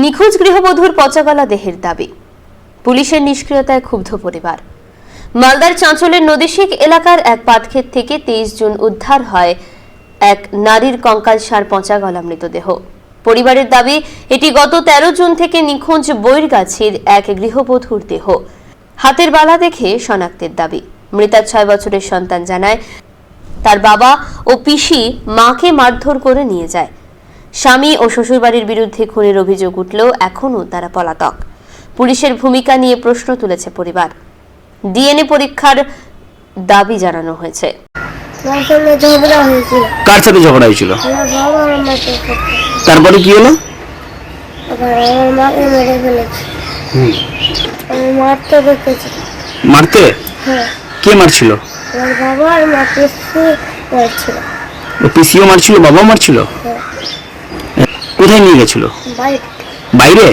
নিখোঁজ গৃহবধূর পচাগলা দেহের দাবি। পুলিশের নিষ্ক্রিয়তায় ক্ষুব্ধ পরিবার। মালদার চাঁচলের নদীশিক এলাকার এক পাতক্ষেত থেকে তেইশ জুন উদ্ধার হয় এক নারীর কঙ্কাল সার পচা গলা মৃতদেহ। পরিবারের দাবি, এটি গত তেরো জুন থেকে নিখোঁজ বৈরগাছির এক গৃহবধূর দেহ। হাতের বালা দেখে শনাক্তের দাবি। মৃতার ছয় বছরের সন্তান জানায়, তার বাবা ও পিসি মাকে মারধর করে নিয়ে যায়। স্বামী ও শ্বশুরবাড়ির বিরুদ্ধে খুনের অভিযোগ উঠলেও এখনও তারা পলাতক। পুলিশের ভূমিকা নিয়ে প্রশ্ন তুলেছে পরিবার। ডিএনএ পরীক্ষার দাবি জানানো হয়েছে। কার সাথে ঝগড়া হয়েছিল? বাবা তারপরে কি হলো? মারতে হ্যাঁ। কে মারছিল? বাবা মারছিল। পিসিও মারছিল বাবাও মারছিল? কোথায় নিয়ে গেছিল? বাইরে।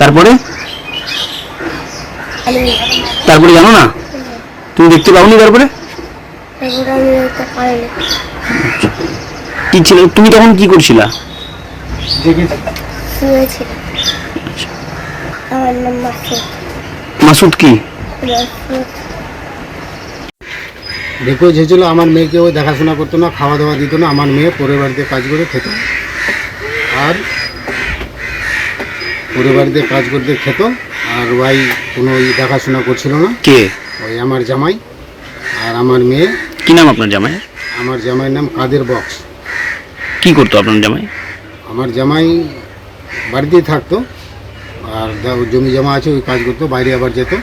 তারপরে? তারপরে জানো না? তুমি দেখতে পাওনি তারপরে? কি ছিল? তুমি তখন কি করছিলা? মাসুদ। মাসুদ কি? রিকোয়েস্ট হয়েছিল আমার মেয়েকে ওই দেখাশোনা করতো না খাওয়া দাওয়া দিত না আমার মেয়ে পরের বাড়িতে কাজ করে খেত। আর পরের বাড়িতে কাজ করতে খেত আর ওই কোনো দেখাশোনা করছিল না। কে? ওই আমার জামাই আর আমার মেয়ে। কি নাম আপনার জামাই আমার জামাইয়ের নাম কাদের বক্স। কি করতো আপনার জামাই? আমার জামাই বাড়িতেই থাকতো আর যা- জমি জমা আছে ওই কাজ করতো বাইরে আবার যেত। আর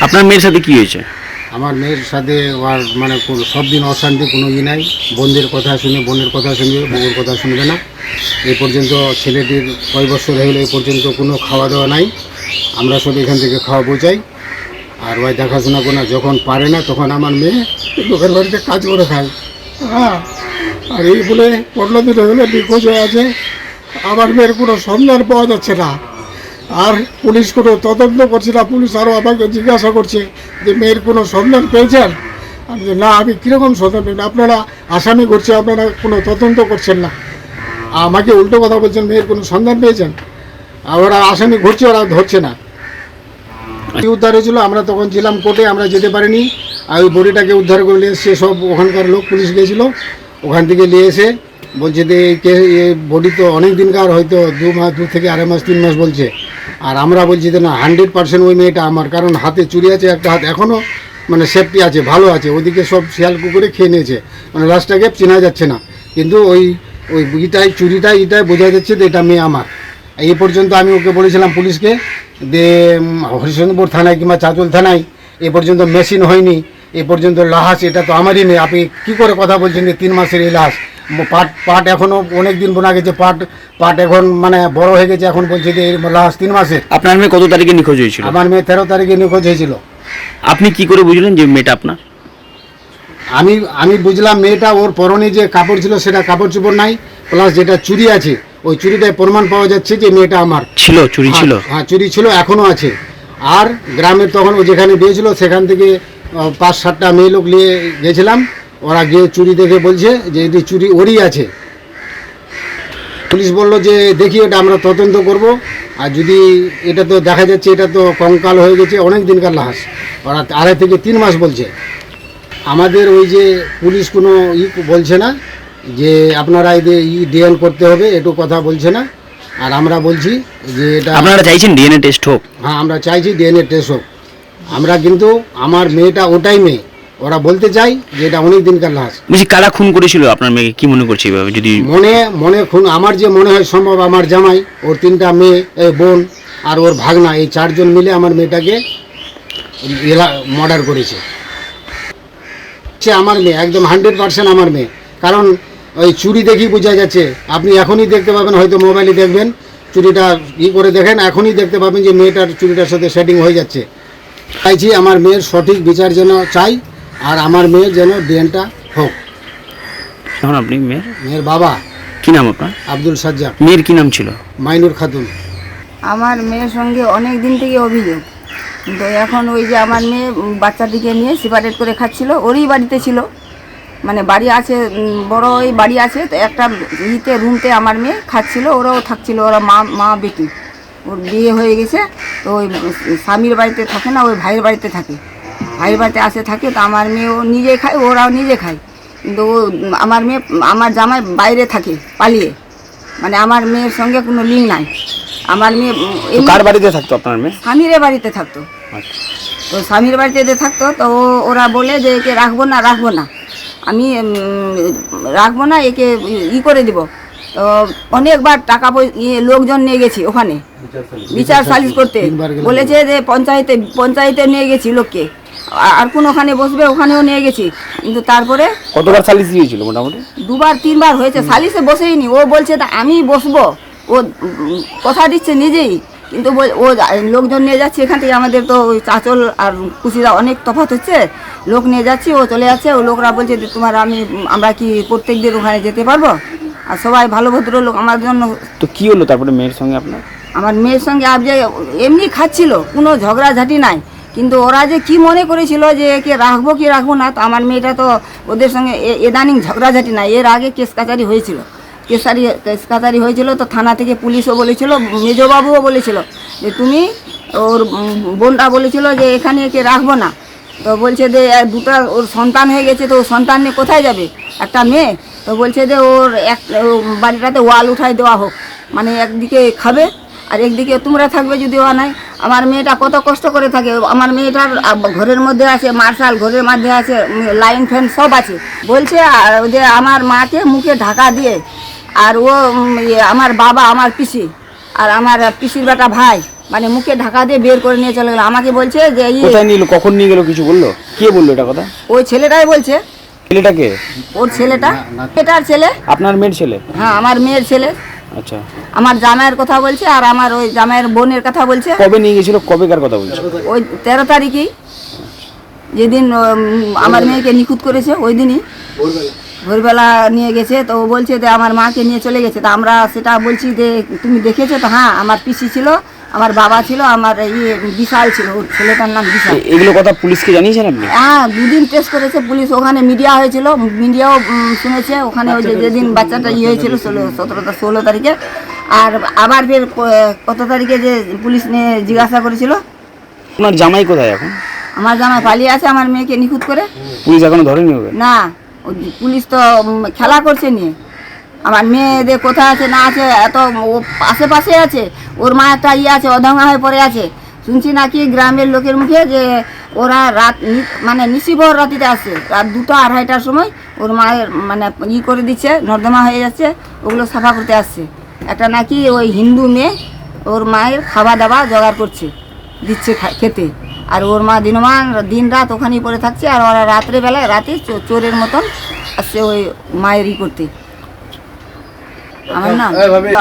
আপনার মেয়ের সাথে কি হয়েছে? আমার মেয়ের সাথে আর মানে সব দিন অশান্তি, কোনো ই নাই। বোনদের কথা শুনে বোনের কথা শুনবে বউর কথা শুনবে না। এই পর্যন্ত ছেলেটির কয় বছর গেলো এই পর্যন্ত কোনো খাওয়া দাওয়া নাই। আমরা সব এখান থেকে খাওয়া বোঝাই আর ওই দেখাশোনা করে যখন পারে না, তখন আমার মেয়ে লোকের বাড়িতে কাজ করে খায়। হ্যাঁ আর এই বলে পনেরো দিন হলে নিখোঁজ হয়ে আছে। আমার মেয়ের কোনো সন্ধান পাওয়া যাচ্ছে না। আর পুলিশ কোনো তদন্ত করছে না, পুলিশ আরও আমাকে জিজ্ঞাসা করছে যে মেয়ের কোনো সন্ধান পেয়েছেন? আমি না, আমি কীরকম সন্ধান পেয়েছি? আপনারা আসামি করছে, আপনারা কোনো তদন্ত করছেন না। আমাকে উল্টো কথা বলছেন, মেয়ের কোনো সন্ধান পেয়েছেন? ওরা আসামি ঘুরছে ওরা ধরছে না। কি উদ্ধার হয়েছিল, আমরা তখন ছিলাম কোর্টে, আমরা যেতে পারিনি। আর ওই বডিটাকে উদ্ধার করে নিয়ে এসছে সব ওখানকার লোক, পুলিশ গিয়েছিল। ওখান থেকে নিয়ে এসে বলছে যে, এই বডি তো অনেক দিনকার হয়তো দু মাস দু থেকে আড়াই মাস, তিন মাস বলছে। আর আমরা বলছি যে না হান্ড্রেড পার্সেন্ট ওই মেয়েটা আমার, কারণ হাতে চুরি আছে, একটা হাত এখনও মানে সেফটি আছে, ভালো আছে, ওদিকে সব শিয়াল কুকুরে খেয়ে নিয়েছে। মানে লাস্টটাকে চেনা যাচ্ছে না। কিন্তু ওই ওই ইটাই, চুরিটাই এটাই বোঝা যাচ্ছে যে এটা মেয়ে আমার। এই পর্যন্ত আমি ওকে বলেছিলাম পুলিশকে যে হরিশ্চন্দ্রপুর থানায় কিংবা চাঁচল থানায় এ পর্যন্ত মেশিন হয়নি, এ পর্যন্ত লাহাস এটা তো আমারই নেই আপনি কী করে কথা বলছেন যে তিন মাসের এই ম- পাট পাট এখনও অনেক দিন বোনা গেছে পাট পাট এখন মানে বড় হয়ে গেছে এখন বলছে যে লাস্ট তিন মাসে। আপনার মেয়ে কত তারিখে নিখোঁজ হয়েছিল? আমার মেয়ে তেরো তারিখে নিখোঁজ হয়েছিল। আপনি কি করে বুঝলেন যে মেয়েটা আপনার? আমি আমি বুঝলাম মেয়েটা ওর পরনে যে কাপড় ছিল সেটা কাপড় চোপড় নাই প্লাস যেটা চুরি আছে ওই চুরিটায় প্রমাণ পাওয়া যাচ্ছে যে মেয়েটা আমার। ছিল চুরি ছিল? হ্যাঁ, হ্যাঁ চুরি ছিল এখনও আছে। আর গ্রামের তখন ও যেখানে বিয়েছিল সেখান থেকে পাঁচ সাতটা মেয়ে লোক নিয়ে গেছিলাম। ওরা গিয়ে চুরি দেখে বলছে যে এটি চুরি ওরই আছে। পুলিশ বলল যে দেখি এটা আমরা তদন্ত করব। আর যদি এটা তো দেখা যাচ্ছে এটা তো কঙ্কাল হয়ে গেছে অনেক দিনকার লাশ। ওরা আড়াই থেকে তিন মাস বলছে। আমাদের ওই যে পুলিশ কোনো ই বলছে না যে আপনারা এদের ই ডিএন করতে হবে একটু কথা বলছে না। আর আমরা বলছি যে এটা আপনারা চাইছেন ডিএনএ টেস্ট হোক? হ্যাঁ আমরা চাইছি ডিএনএ টেস্ট হোক। আমরা কিন্তু আমার মেয়েটা ওটাই মেয়ে। ওরা বলতে চাই যে এটা অনেক দিনকার লাশ। বলছি কারা খুন করেছিল আপনার মেয়েকে? কি মনে করছে এভাবে যদি মনে মনে খুন আমার যে মনে হয় সম্ভব আমার জামাই ওর তিনটা মেয়ে এ, বোন আর ওর ভাগনা এই চারজন মিলে আমার মেয়েটাকে মার্ডার করেছে। সে আমার মেয়ে একদম হান্ড্রেড পার্সেন্ট আমার মেয়ে। কারণ ওই চুরি দেখি বোঝা যাচ্ছে আপনি এখনই দেখতে পাবেন হয়তো মোবাইলে দেখবেন চুরিটা ই করে দেখেন এখনই দেখতে পাবেন যে মেয়েটার চুরিটার সাথে সেটিং হয়ে যাচ্ছে। চাইছি আমার মেয়ের সঠিক বিচার যেন চাই। আর আমার মেয়ে যেন ডিএনটা হোক। এখন আপনি মেয়ের মেয়ের বাবা। কি নাম আপনার? আব্দুল সাজ্জাক মেয়ের কি নাম ছিল? মাইনুর খাতুন। আমার মেয়ের সঙ্গে অনেক দিন থেকে অভিযোগ। কিন্তু এখন ওই যে আমার মেয়ে বাচ্চাটিকে নিয়ে সিপারেট করে খাচ্ছিল ওরই বাড়িতে ছিল। মানে বাড়ি আছে বড় ওই বাড়ি আছে তো একটা ইতে রুমতে আমার মেয়ে খাচ্ছিল ওরাও থাকছিল ওরা মা মা বেটি। ওর বিয়ে হয়ে গেছে তো ওই স্বামীর বাড়িতে থাকে না ওই ভাইয়ের বাড়িতে থাকে। ভাইয়ের বাড়িতে আসে থাকে তো আমার মেয়ে ও নিজে খায় ওরাও নিজে খায়। কিন্তু ও আমার মেয়ে আমার জামাই বাইরে থাকে পালিয়ে। মানে আমার মেয়ের সঙ্গে কোনো লিঙ্ক নাই। আমার মেয়ে কার বাড়িতে থাকতো আপনার মেয়ে? স্বামীর বাড়িতে থাকতো। আচ্ছা। তো স্বামীর বাড়িতে যে থাকতো তো ওরা বলে যে একে রাখব না রাখব না। আমি রাখব না একে ই করে দিব। অনেকবার টাকা পয়সা ইয়ে লোকজন নিয়ে গেছি ওখানে। বিচার সালিশ করতে। বলেছে যে পঞ্চায়েতে পঞ্চায়েতে নিয়ে গেছি লোককে। আর কোন ওখানে বসবে ওখানেও নিয়ে গেছি। কিন্তু তারপরে কতবার সালিস দিয়েছিল মোটামুটি? দুবার তিনবার হয়েছে। সালিসে বসেইনি। ও বলছে তা আমি বসবো। ও কথা দিচ্ছে নিজেই। কিন্তু ও লোকজন নিয়ে যাচ্ছে। এখান থেকে আমাদের তো ওই চাচল আর কুশিরা অনেক তফাৎ হচ্ছে। লোক নিয়ে যাচ্ছি ও চলে যাচ্ছে। ও লোকরা বলছে যে তোমার আমি আমরা কি প্রত্যেক দিন ওখানে যেতে পারব? আর সবাই ভালো ভদ্র লোক আমার জন্য। তো কি হলো তারপরে মেয়ের সঙ্গে আপনার? আমার মেয়ের সঙ্গে আব যে এমনি খাচ্ছিল কোনো ঝগড়াঝাটি নাই। কিন্তু ওরা যে কি মনে করেছিল যে একে রাখব কি রাখব না তো আমার মেয়েটা তো ওদের সঙ্গে এদানিং ঝগড়াঝাটি নাই। এর আগে কেস কাচারি হয়েছিল। কেসারি কেস কাচারি হয়েছিল তো থানা থেকে পুলিশও বলেছিল মেজবাবুও বলেছিল যে তুমি ওর বোনটা বলেছিল যে এখানে একে রাখব না। তো বলছে যে দুটা ওর সন্তান হয়ে গেছে তো ওর সন্তান নিয়ে কোথায় যাবে? একটা মেয়ে? তো বলছে যে ওর এক বাড়িটাতে ওয়াল উঠাই দেওয়া হোক। মানে একদিকে খাবে আর একদিকে তোমরা থাকবে যদি ও নাই আমার মেয়েটা কত কষ্ট করে থাকে। আমার মেয়েটার ঘরের মধ্যে আছে মার্শাল ঘরের মধ্যে আছে লাইন ফ্যান সব আছে। বলছে যে আমার মাকে মুখে ঢাকা দিয়ে আর ও ইয়ে, আমার বাবা আমার পিসি আর আমার পিসির বেটা ভাই মানে মুখে ঢাকা দিয়ে বের করে নিয়ে চলে গেলো। আমাকে বলছে যে ই কোথায় নিয়ে কখন নিয়ে গেল কিছু বলল? কে বলল এটা কথা? ওই ছেলেটাই বলছে। ছেলেটাকে? ওর ছেলেটা? এটার ছেলে? আপনার মেয়ের ছেলে? হ্যাঁ আমার মেয়ের ছেলে। আচ্ছা। আমার জামাইয়ের কথা বলছে আর আমার ওই জামাইয়ের বোনের কথা বলছে। কবে নিয়ে গেছিল কবেকার কথা বলছো? ওই তেরো তারিখেই। যেদিন আমার মেয়েকে নিখুঁত করেছে ওই দিনই। ভোরবেলা নিয়ে গেছে তো ও বলছে যে আমার মাকে নিয়ে চলে গেছে। তা আমরা সেটা বলছি যে তুমি দেখেছ? তো হ্যাঁ আমার পিসি ছিল। আমার বাবা ছিল আমার ইয়ে বিশাল ছিল ওর ছেলেটার নাম বিশাল। এগুলো কথা পুলিশকে জানিয়েছেন আপনি? হ্যাঁ দুদিন টেস্ট করেছে পুলিশ ওখানে মিডিয়া হয়েছিল মিডিয়াও শুনেছে ওখানে ওই যে যেদিন বাচ্চাটা ইয়ে হয়েছিল ষোলো সতেরো ষোলো তারিখে আর আবার ফের কত তারিখে যে পুলিশ নিয়ে জিজ্ঞাসা করেছিল? আপনার জামাই কোথায় এখন? আমার জামাই পালিয়ে আছে আমার মেয়েকে নিখুঁত করে। পুলিশ এখনও ধরেনি হবে না পুলিশ তো খেলা করছে নিয়ে। আমার মেয়েদের কোথায় আছে, না আছে, এত ও আশেপাশে আছে, ওর মা একটা ইয়ে আছে, অধঙ্গা হয়ে পড়ে আছে। শুনছি নাকি গ্রামের লোকের মুখে যে ওরা রাত মানে নিশিভর রাতিতে আসছে রাত দুটো আড়াইটার সময় ওর মায়ের মানে ই করে দিচ্ছে, নর্দমা হয়ে যাচ্ছে, ওগুলো সাফা করতে আসছে। একটা নাকি ওই হিন্দু মেয়ে ওর মায়ের খাওয়া দাওয়া জোগাড় করছে, দিচ্ছে খেতে। আর ওর মা দিনমান দিন রাত ওখানেই পড়ে থাকছে, আর ওরা রাত্রেবেলায় রাতে চোরের মতন আসছে ওই মায়ের ই করতে। আমার নাম?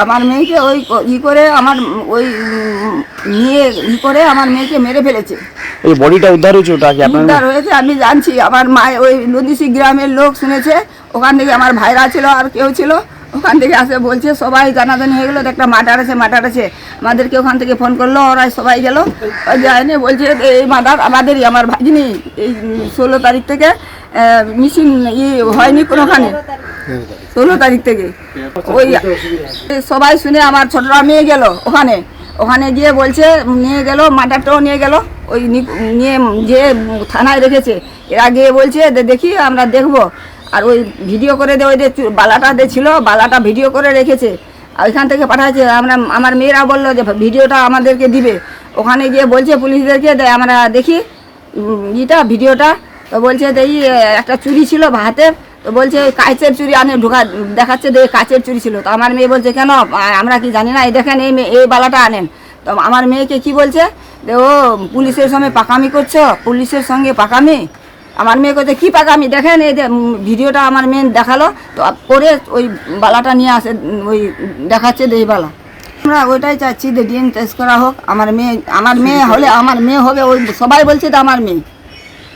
আমার মেয়েকে ওই ই করে আমার ওই নিয়ে ই করে আমার মেয়েকে মেরে ফেলেছে। এই বডিটা উদ্ধার হয়েছে ওটা কি আপনার উদ্ধার হয়েছে আমি জানছি। আমার মা ওই নদীশি গ্রামের লোক শুনেছে ওখান থেকে আমার ভাইরা ছিল আর কেউ ছিল ওখান থেকে আসে বলছে সবাই জানাজানি হয়ে গেলো একটা মার্ডার আছে মার্ডার আছে। আমাদেরকে ওখান থেকে ফোন করল ওরা সবাই গেল। যায়নি বলছে এই মার্ডার আমাদেরই আমার ভাগিনি এই ষোলো তারিখ থেকে মিশিং ই হয়নি কোনোখানে। ষোলো তারিখ। থেকে। ওই সবাই শুনে আমার ছোটরা মেয়ে গেল ওখানে। ওখানে গিয়ে বলছে, নিয়ে গেল মাটারটাও নিয়ে গেল। ওই নিয়ে যে থানায় রেখেছে। এরা গিয়ে বলছে দেখি আমরা দেখব। আর ওই ভিডিও করে দে ওই যে বালাটা যে ছিল, বালাটা ভিডিও করে রেখেছে। ওইখান থেকে পাঠাচ্ছে। আমরা আমার মেয়েরা বলল যে, ভিডিওটা আমাদেরকে দিবে। ওখানে গিয়ে বলছে পুলিশদেরকে যে আমরা দেখি ইটা, ভিডিওটা। বলছে যে একটা চুরি ছিল হাতে তো বলছে কাঁচের চুরি আনে ঢোকা, দেখাচ্ছে যে কাঁচের চুরি ছিল। তো আমার মেয়ে বলছে, কেন? আমরা কি জানি না? এই দেখেন, এই এই বালাটা আনেন। তো আমার মেয়েকে কি বলছে? যে, ও, পুলিশের সঙ্গে পাকামি করছ? পুলিশের সঙ্গে পাকামি? আমার মেয়ে করছে কী পাকামি? দেখেন, এই ভিডিওটা আমার মেয়ে দেখাল, তো পরে ওই বালাটা নিয়ে আসে ওই দেখাচ্ছে যে এই বালা। আমরা ওইটাই চাচ্ছি যে ডিএম টেস্ট করা হোক। আমার মেয়ে আমার মেয়ে হলে, আমার মেয়ে হবে, ওই সবাই বলছে তো আমার মেয়ে।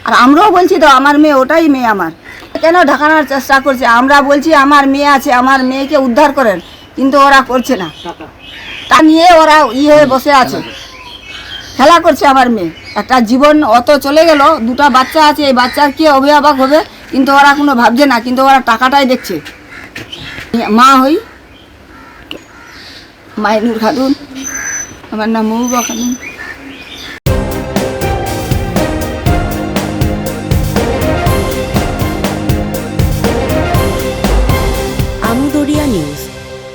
আর আমরাও বলছি তো, আমার মেয়ে ওটাই মেয়ে আমার। কেন ঢাকানোর চেষ্টা করছে? আমরা বলছি আমার মেয়ে আছে, আমার মেয়েকে উদ্ধার করেন, কিন্তু ওরা করছে না। তা নিয়ে ওরা ই হয়ে বসে আছে। খেলা করছে আমার মেয়ে। একটা জীবন অত চলে গেল, দুটা বাচ্চা আছে, এই বাচ্চার কি অভিভাবক হবে? কিন্তু ওরা কোনো ভাবছে না, কিন্তু ওরা টাকাটাই দেখছে। মা হই। মাইনুর খাতুন, আমার নাম মহুবা খাতুন।